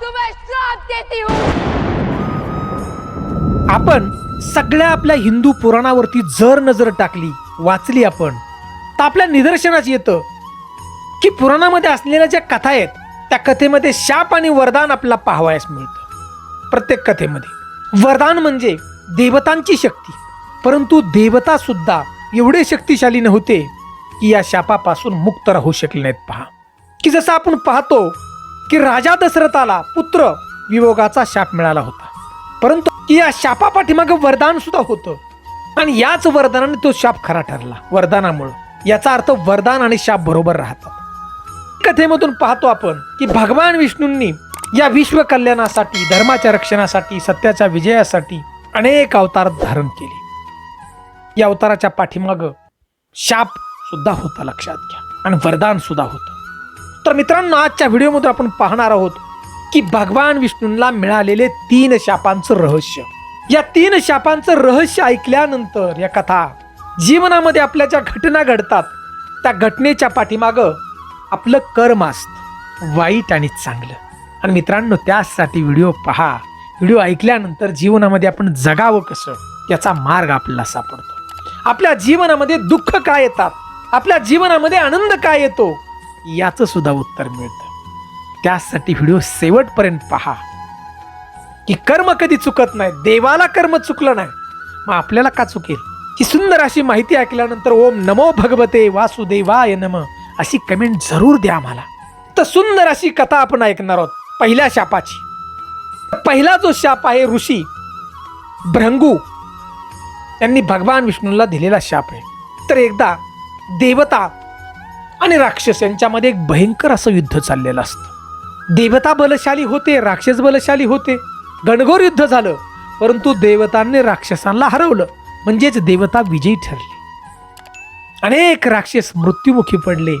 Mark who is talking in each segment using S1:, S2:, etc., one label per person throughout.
S1: तुम्हें श्राप देती हूँ. हो.
S2: आपण सगळ्या आपल्या हिंदू पुराणावरती जर नजर टाकली वाचली आपण तर आपल्या निदर्शनास येतं की पुराणामध्ये असलेल्या ज्या कथा आहेत त्या कथेमध्ये शाप आणि वरदान आपल्याला पाहावयास मिळतं. प्रत्येक कथेमध्ये. वरदान म्हणजे देवतांची शक्ती. परंतु देवता सुद्धा एवढे शक्तिशाली नव्हते की या शापापासून मुक्त राहू शकले नाहीत पहा. की जसं आपण पाहतो की राजा दशरथाला पुत्र वियोगाचा शाप मिळाला होता. परंतु की या शापापाठीमागं वरदान सुद्धा होतं. आणि याच वरदानाने तो शाप खरा ठरला. वरदानामुळं. याचा अर्थ वरदान आणि शाप बरोबर राहतात. कथेमधून पाहतो आपण की भगवान विष्णूंनी या विश्व कल्याणासाठी धर्माच्या रक्षणासाठी सत्याच्या विजयासाठी अनेक अवतार धारण केले. या अवताराच्या पाठीमागं शाप सुद्धा होता लक्षात घ्या. आणि वरदान सुद्धा होतं. तर मित्रांनो आजच्या व्हिडिओमध्ये आपण पाहणार आहोत की भगवान विष्णूंना मिळालेले तीन शापांचं रहस्य. या तीन शापांचं रहस्य ऐकल्यानंतर या कथा जीवनामध्ये आपल्या ज्या घटना घडतात त्या घटनेच्या पाठीमागं आपलं कर्म असतं. वाईट आणि चांगलं. आणि मित्रांनो त्यासाठी व्हिडिओ पहा. व्हिडिओ ऐकल्यानंतर जीवनामध्ये आपण जगावं कसं याचा मार्ग आपल्याला सापडतो. आपल्या जीवनामध्ये दुःख काय येतात? आपल्या जीवनामध्ये आनंद काय येतो? याचं सुद्धा उत्तर मिळतं. त्यासाठी व्हिडिओ शेवटपर्यंत पहा. की कर्म कधी चुकत नाही देवाला कर्म चुकलं नाही. मग आपल्याला का चुकेल? ही सुंदर अशी माहिती ऐकल्यानंतर ओम नमो भगवते वासुदेवाय नम अशी कमेंट जरूर द्या आम्हाला. तर सुंदर अशी कथा आपण ऐकणार आहोत पहिल्या शापाची. पहिला जो शाप आहे ऋषी भ्रंगू यांनी भगवान विष्णूला दिलेला शाप आहे. तर एकदा देवता आणि राक्षस यांच्यामध्ये एक भयंकर असं युद्ध चाललेलं असतं. देवता बलशाली होते राक्षस बलशाली होते. गणगोर युद्ध झालं परंतु देवतांनी राक्षसांना हरवलं. म्हणजेच देवता विजयी ठरले. अनेक राक्षस मृत्युमुखी पडले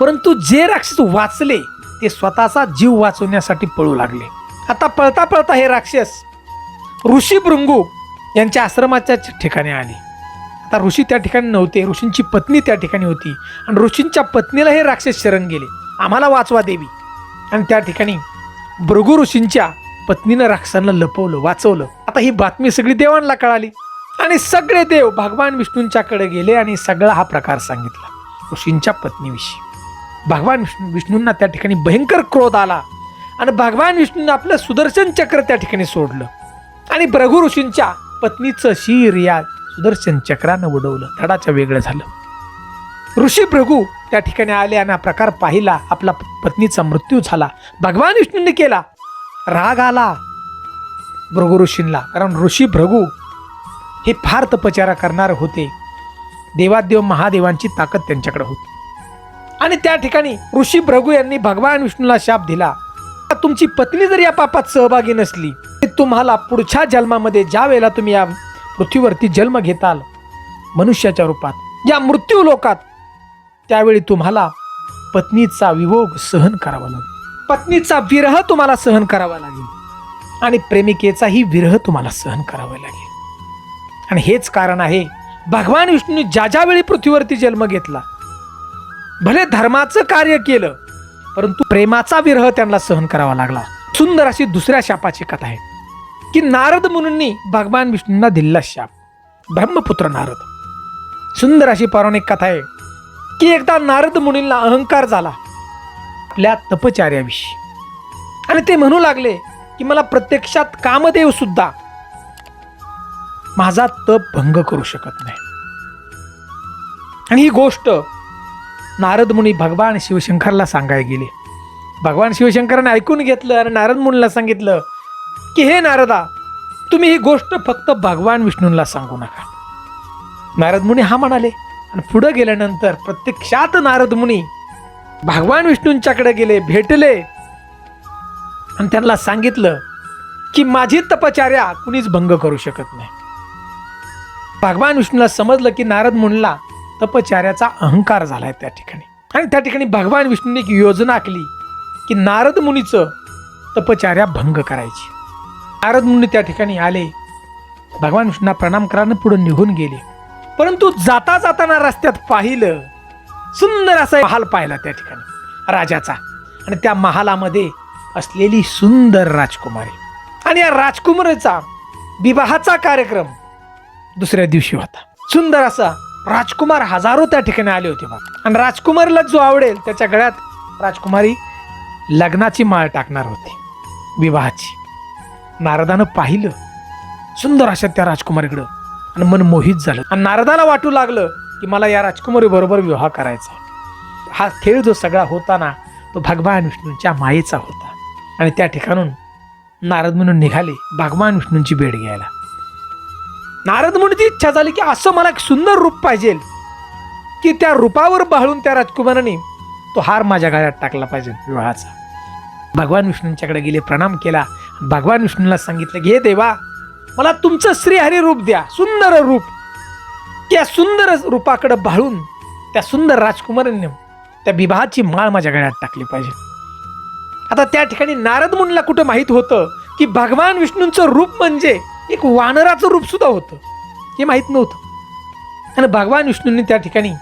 S2: परंतु जे राक्षस वाचले ते स्वतःचा जीव वाचवण्यासाठी पळू लागले. आता पळता पळता हे राक्षस ऋषी भृंगू यांच्या आश्रमाच्या ठिकाणी आले. आता ऋषी त्या ठिकाणी नव्हते ऋषींची पत्नी त्या ठिकाणी होती. आणि ऋषींच्या पत्नीला हे राक्षस शरण गेले. आम्हाला वाचवा देवी. आणि त्या ठिकाणी भृगु ऋषींच्या पत्नीनं राक्षसांना लपवलं वाचवलं. आता ही बातमी सगळी देवांना कळाली. आणि सगळे देव भगवान विष्णूंच्याकडे गेले आणि सगळा हा प्रकार सांगितला ऋषींच्या पत्नीविषयी. भगवान विष्णू विष्णूंना त्या ठिकाणी भयंकर क्रोध आला. आणि भगवान विष्णूंनी आपलं सुदर्शन चक्र त्या ठिकाणी सोडलं. आणि भृगू ऋषींच्या पत्नीचं शिर या सुदर्शन चक्रानं उडवलं. धडाचं वेगळं झालं. ऋषी भृगू त्या ठिकाणी आले आणि हा प्रकार पाहिला. आपला पत्नीचा मृत्यू झाला. भगवान विष्णूंनी केला. राग आला. भृगू ऋषींना. कारण ऋषी भृगू हे फार तपचारा करणारे होते. देवादेव महादेवांची ताकद त्यांच्याकडे होती. आणि त्या ठिकाणी ऋषी भृगू यांनी भगवान विष्णूला शाप दिला. तुमची पत्नी जर या पापात सहभागी नसली तर तुम्हाला पुढच्या जन्मामध्ये ज्या वेळेला तुम्ही या पृथ्वीवरती जन्म घेताल मनुष्याच्या रूपात. या मृत्यू लोकात त्यावेळी तुम्हाला पत्नीचा विभोग सहन करावा लागेल. पत्नीचा विरह तुम्हाला सहन करावा लागेल. आणि प्रेमिकेचाही विरह तुम्हाला सहन करावा लागेल. आणि हेच कारण आहे भगवान विष्णूने ज्या ज्या वेळी पृथ्वीवरती जन्म घेतला भले धर्माचं कार्य केलं परंतु प्रेमाचा विरह त्यांना सहन करावा लागला. सुंदर अशी दुसऱ्या शापाची कथा आहे. की नारद मुनींनी भगवान विष्णूंना दिलेला शाप. ब्रह्मपुत्र नारद. सुंदर अशी पौराणिक कथा आहे की एकदा नारद मुनींना अहंकार झाला. आपल्या तपचार्याविषयी. आणि ते म्हणू लागले की मला प्रत्यक्षात कामदेव सुद्धा माझा तप भंग करू शकत नाही. आणि ही गोष्ट नारद मुनी भगवान शिवशंकरला सांगायला गेले. भगवान शिवशंकराने ऐकून घेतलं आणि नारद मुनीला सांगितलं की हे नारदा तुम्ही ही गोष्ट फक्त भगवान विष्णूंना सांगू नका. नारद मुनी हा म्हणाले आणि पुढं गेल्यानंतर प्रत्यक्षात नारद मुनी भगवान विष्णूंच्याकडे गेले भेटले. आणि त्यांना सांगितलं की माझी तपचार्या कुणीच भंग करू शकत नाही. भगवान विष्णूला समजलं की नारद मुनीला तपचार्याचा अहंकार झालाय त्या ठिकाणी. आणि त्या ठिकाणी भगवान विष्णूने एक योजना आखली की नारद मुनीचं तपचार्या भंग करायची. नारद मुनी त्या ठिकाणी आले. भगवान विष्णूंना प्रणाम करायला पुढे निघून गेले. परंतु जाता जाताना रस्त्यात पाहिलं सुंदर असा महाल पाहिला त्या ठिकाणी राजाचा. आणि त्या महालामध्ये असलेली सुंदर राजकुमारी. आणि या राजकुमारीचा विवाहाचा कार्यक्रम दुसऱ्या दिवशी होता. सुंदर असा राजकुमार हजारो त्या ठिकाणी आले होते बघ. आणि राजकुमारीला जो आवडेल त्याच्या गळ्यात राजकुमारी लग्नाची माळ टाकणार होती विवाहाची. नारदानं पाहिलं. सुंदर अशा त्या राजकुमारीकडं. आणि मन मोहित झालं. आणि नारदाला वाटू लागलं की मला या राजकुमारी बरोबर विवाह करायचा हा खेळ जो सगळा होता ना तो भगवान विष्णूंच्या मायेचा होता. आणि त्या ठिकाणून नारद म्हणून निघाले भगवान विष्णूंची भेट घ्यायला. नारद म्हणून इच्छा झाली की असं मला एक सुंदर रूप पाहिजे. की त्या रूपावर बाळून त्या राजकुमाराने तो हार माझ्या गळ्यात टाकला पाहिजे विवाहाचा. भगवान विष्णूंच्याकडे गेले प्रणाम केला. भगवान विष्णूला सांगितलं की हे देवा मला तुमचं श्रीहरी रूप द्या सुंदर रूप. त्या सुंदर रूपाकडं बाळून त्या सुंदर राजकुमारांनी त्या विवाहाची माळ माझ्या गळ्यात टाकली पाहिजे. आता त्या ठिकाणी नारद मुनीला कुठं माहीत होतं की भगवान विष्णूंचं रूप म्हणजे एक वानराचं रूपसुद्धा होतं? हे माहीत नव्हतं. आणि भगवान विष्णूंनी त्या ठिकाणी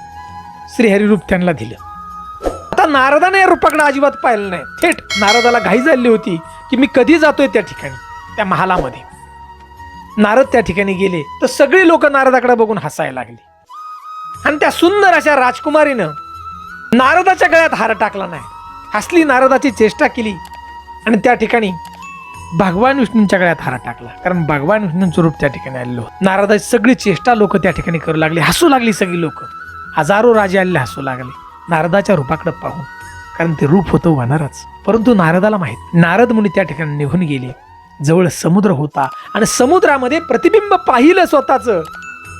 S2: श्रीहरी रूप त्यांना दिलं. आता नारदाने या रूपाकडे अजिबात पाहिलं नाही. थेट नारदाला घाई झाली होती. की मी कधी जातोय त्या ठिकाणी त्या महालामध्ये. नारद त्या ठिकाणी गेले तर सगळी लोक नारदाकडे बघून हसायला लागली. आणि त्या सुंदर अशा राजकुमारीनं नारदाच्या गळ्यात हार टाकला नाही. हसली नारदाची चेष्टा केली आणि त्या ठिकाणी भगवान विष्णूंच्या गळ्यात हार टाकला. कारण भगवान विष्णूंचं रूप त्या ठिकाणी आलेलो नारदाची सगळी चेष्टा लोक त्या ठिकाणी करू लागली. हसू लागली सगळी लोक. हजारो राजे आलेले हसू लागले. नारदाच्या रूपाकडे पाहून कारण ते रूप होतं वानरच. परंतु नारदाला माहीत नारद मुनी त्या ठिकाणी निघून गेले. जवळ समुद्र होता आणि समुद्रामध्ये प्रतिबिंब पाहिलं स्वतःच.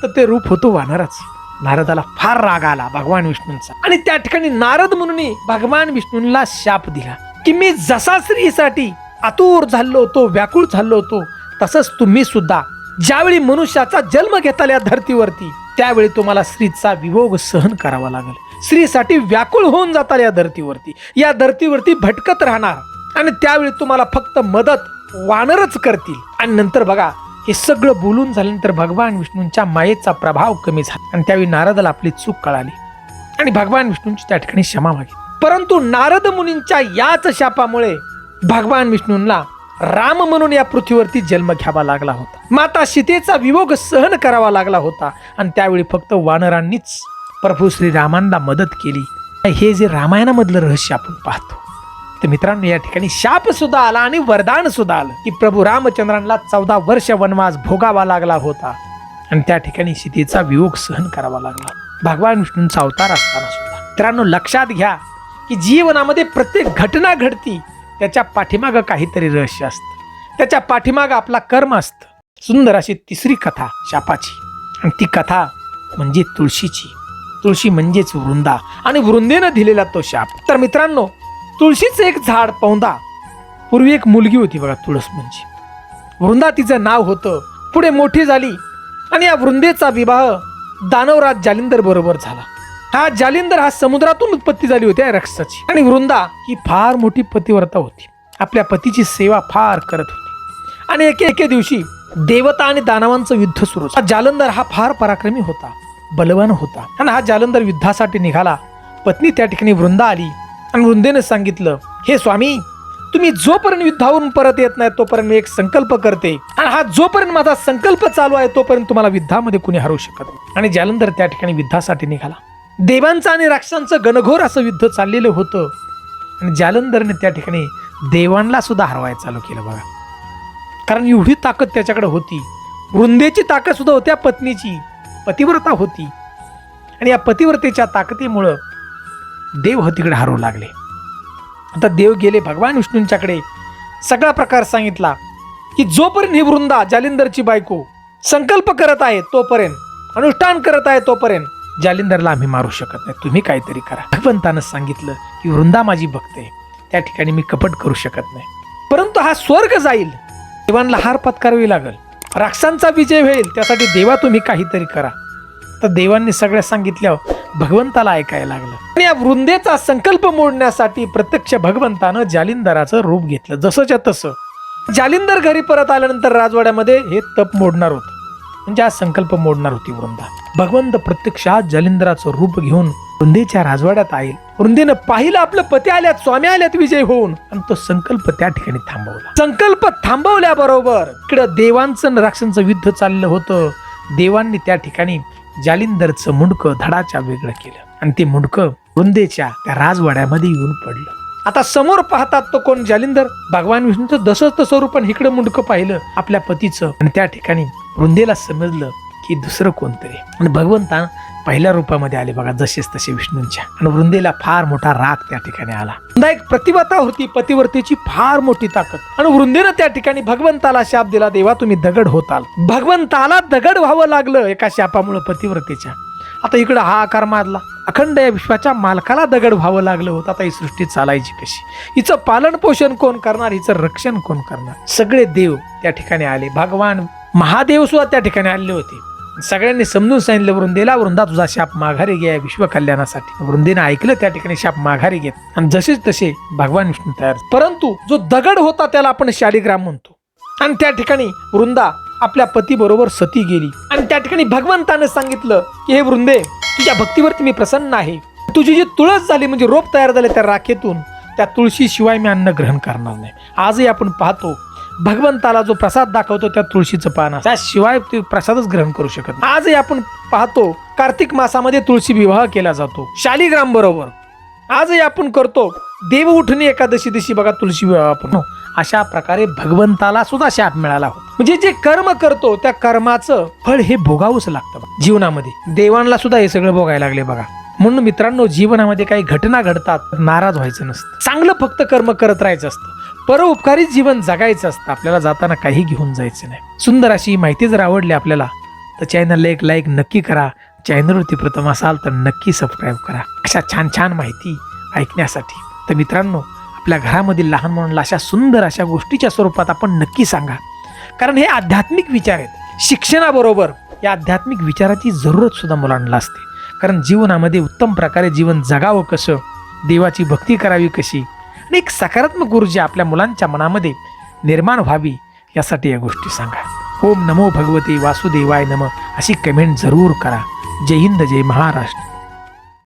S2: तर ते रूप होतो वानरच. नारदाला फार राग आला भगवान विष्णूंचा. आणि त्या ठिकाणी नारद मुनी भगवान विष्णूंना शाप दिला. की मी जसा स्त्रीसाठी आतुर झालो होतो व्याकुळ झालो होतो तसंच तुम्ही सुद्धा ज्यावेळी मनुष्याचा जन्म घेताल या धर्तीवरती त्यावेळी तुम्हाला स्त्रीचा विभोग सहन करावा लागेल. स्त्रीसाठी व्याकुळ होऊन जाताल या धर्तीवरती. या धर्तीवरती भटकत राहणार. आणि त्यावेळी तुम्हाला फक्त मदत वानरच करतील. आणि नंतर बघा हे सगळं बोलून झाल्यानंतर भगवान विष्णूंच्या मायेचा प्रभाव कमी झाला. आणि त्यावेळी नारदाला आपली चूक कळाली. आणि भगवान विष्णूंची त्या ठिकाणी क्षमा मागितली. परंतु नारद मुनींच्या याच शापामुळे भगवान विष्णूंना राम म्हणून या पृथ्वीवरती जन्म घ्यावा लागला होता. माता सीतेचा विभोग सहन करावा लागला होता. आणि त्यावेळी फक्त वानरांनीच प्रभू श्रीरामांना मदत केली. हे जे रामायणामधलं रहस्य आपण पाहतो तर मित्रांनो या ठिकाणी शाप सुद्धा आला आणि वरदान सुद्धा आलं की प्रभू रामचंद्रांना चौदा वर्ष वनवास भोगावा लागला होता आणि त्या ठिकाणी सीतेचा वियोग सहन करावा लागला. भगवान विष्णूंचा अवतार असताना सुद्धा. मित्रांनो लक्षात घ्या की जीवनामध्ये प्रत्येक घटना घडती त्याच्या पाठीमागं काहीतरी रहस्य असतं. त्याच्या पाठीमागं आपला कर्म असतं. सुंदर अशी तिसरी कथा शापाची. आणि ती कथा म्हणजे तुळशीची. तुळशी म्हणजेच वृंदा. आणि वृंदेनं दिलेला तो शाप. तर मित्रांनो तुळशीचं एक झाड पौंदा पूर्वी एक मुलगी होती बघा तुळस म्हणजे. वृंदा तिचं नाव होतं. पुढे मोठी झाली. आणि या वृंदेचा विवाह दानवराज जालिंदर बरोबर झाला. हा जालिंदर हा समुद्रातून उत्पत्ती झाली होती या आणि वृंदा ही फार मोठी पतिव्रता होती. आपल्या पतीची सेवा फार करत होती. आणि एके एके दिवशी देवता आणि दानवांचं युद्ध सुरू झालं. जालंदर हा फार पराक्रमी होता. बलवान होता. आणि हा जालंधर युद्धासाठी निघाला. पत्नी त्या ठिकाणी वृंदा आली. आणि वृंदेने सांगितलं हे स्वामी तुम्ही जोपर्यंत युद्धावरून परत येत नाही तोपर्यंत मी एक संकल्प करते. आणि हा जोपर्यंत माझा संकल्प चालू आहे तोपर्यंत तुम्हाला युद्धामध्ये कुणी हरवू शकत नाही. आणि जालंधर त्या ठिकाणी युद्धासाठी निघाला. देवांचं आणि राक्षसांचं गणघोर असं युद्ध चाललेलं होतं. आणि जालंधरने त्या ठिकाणी देवांना सुद्धा हरवायला चालू केलं बघा. कारण एवढी ताकद त्याच्याकडे होती. वृंदेची ताकद सुद्धा होत्या पत्नीची. पतिव्रता होती. आणि या पतिव्रतेच्या ताकदीमुळं देव हो तिकडे हरवू लागले. आता देव गेले भगवान विष्णूंच्याकडे सगळा प्रकार सांगितला की जोपर्यंत ही वृंदा जालिंदरची बायको संकल्प करत आहे तोपर्यंत अनुष्ठान करत आहे तोपर्यंत जालिंदरला आम्ही मारू शकत नाही. तुम्ही काहीतरी करा. भगवंतानं सांगितलं की वृंदा माझी भक्त आहे. त्या ठिकाणी मी कपट करू शकत नाही. परंतु हा स्वर्ग जाईल. देवांना हार पत्करावी लागल. राक्षांचा विजय होईल त्यासाठी देवा तुम्ही काहीतरी करा. तर देवांनी सगळ्या सांगितल्यावर भगवंताला ऐकायला लागलं. आणि या वृंदेचा संकल्प मोडण्यासाठी प्रत्यक्ष भगवंतानं जालिंदराचं रूप घेतलं. जसंच्या तसं. जालिंदर घरी परत आल्यानंतर राजवाड्यामध्ये हे तप मोडणार होतं. म्हणजे हा संकल्प मोडणार होती वृंदा. भगवंत प्रत्यक्षात जालिंदराचं रूप घेऊन वृंदेच्या राजवाड्यात आईल. वृंदेनं पाहिलं आपलं पती आल्यात स्वामी आल्यात विजय होऊन. आणि तो संकल्प त्या ठिकाणी थांबवला. संकल्प थांबवल्याबरोबर इकडं देवांचं राक्षांचं युद्ध चाललं होतं. देवांनी त्या ठिकाणी जालिंदरचं मुंडकं धडाच्या वेगळं केलं. आणि ते मुंडकं वृंदेच्या त्या राजवाड्यामध्ये येऊन पडलं. आता समोर पाहतात तो कोण? जालिंदर. भगवान विष्णूचं दसच स्वरूप पण इकडं मुंडकं पाहिलं आपल्या पतीचं. आणि त्या ठिकाणी वृंदेला समजलं की दुसरं कोणतरी. आणि भगवंता पहिल्या रूपामध्ये आले बघा जसेच तसे विष्णूंच्या. आणि वृंदेला फार मोठा राग त्या ठिकाणी आला. वृंदा एक प्रतिवता होती पतिवर्तीची फार मोठी ताकद. आणि वृंदेनं त्या ठिकाणी भगवंताला शाप दिला देवा तुम्ही दगड होताल. भगवंताला दगड व्हावं लागलं एका शापामुळे पतिव्रतेच्या. आता इकडं हा आकार मारला अखंड या विश्वाच्या मालकाला दगड व्हावं लागलं होतं. आता ही सृष्टी चालायची कशी? हिचं पालन पोषण कोण करणार? हिचं रक्षण कोण करणार? सगळे देव त्या ठिकाणी आले. भगवान महादेव सुद्धा त्या ठिकाणी आलेले होते. सगळ्यांनी समजून सांगितलं वृंदेला वृंदा तुझा शाप माघारी घ्या विश्व कल्याणासाठी वृंदेने ऐकलं त्या ठिकाणी शाप माघारी घेत. आणि जसेच तसे भगवान विष्णू तयार. परंतु जो दगड होता त्याला आपण शालिग्राम म्हणतो. आणि त्या ठिकाणी वृंदा आपल्या पती बरोबर सती गेली. आणि त्या ठिकाणी भगवंतानं सांगितलं की हे वृंदे तुझ्या भक्तीवरती मी प्रसन्न आहे. तुझी जी तुळस झाली म्हणजे रोप तयार झाले त्या राखेतून त्या तुळशीशिवाय मी अन्न ग्रहण करणार नाही. आजही आपण पाहतो भगवंताला जो प्रसाद दाखवतो त्या तुळशीचं पान त्याशिवाय ते प्रसादच ग्रहण करू शकत आजही आपण पाहतो कार्तिक मासामध्ये तुळशी विवाह केला जातो. शालिग्राम बरोबर. आजही आपण करतो देव उठणे एकादशी दिवशी बघा तुळशी विवाह आपण. अशा प्रकारे भगवंताला सुद्धा शाप मिळाला होता. म्हणजे जे कर्म करतो त्या कर्माचं फळ हे भोगावंच लागतं जीवनामध्ये. देवांना सुद्धा हे सगळं भोगायला लागले बघा. म्हणून मित्रांनो जीवनामध्ये काही घटना घडतात नाराज व्हायचं नसतं. चांगलं फक्त कर्म करत राहायचं असतं. परोपकारी जीवन जगायचं असतं. आपल्याला जाताना काही घेऊन जायचं नाही. सुंदर अशी माहिती जर आवडली आपल्याला तर चॅनलला एक लाईक नक्की करा. चॅनलवरती प्रथम असाल तर नक्की सबस्क्राईब करा. अशा छान छान माहिती ऐकण्यासाठी. तर मित्रांनो आपल्या घरामधील लहान मुलांना अशा सुंदर अशा गोष्टीच्या स्वरूपात आपण नक्की सांगा. कारण हे आध्यात्मिक विचार आहेत. शिक्षणाबरोबर या आध्यात्मिक विचाराची जरूरत सुद्धा मुलांना असते. कारण जीवनामध्ये उत्तम प्रकारे जीवन जगावं कसं देवाची भक्ती करावी कशी आणि एक सकारात्मक ऊर्जा आपल्या मुलांच्या मनामध्ये निर्माण व्हावी यासाठी या गोष्टी सांगा. ओम नमो भगवते वासुदेवाय नम अशी कमेंट जरूर करा. जय हिंद जय महाराष्ट्र.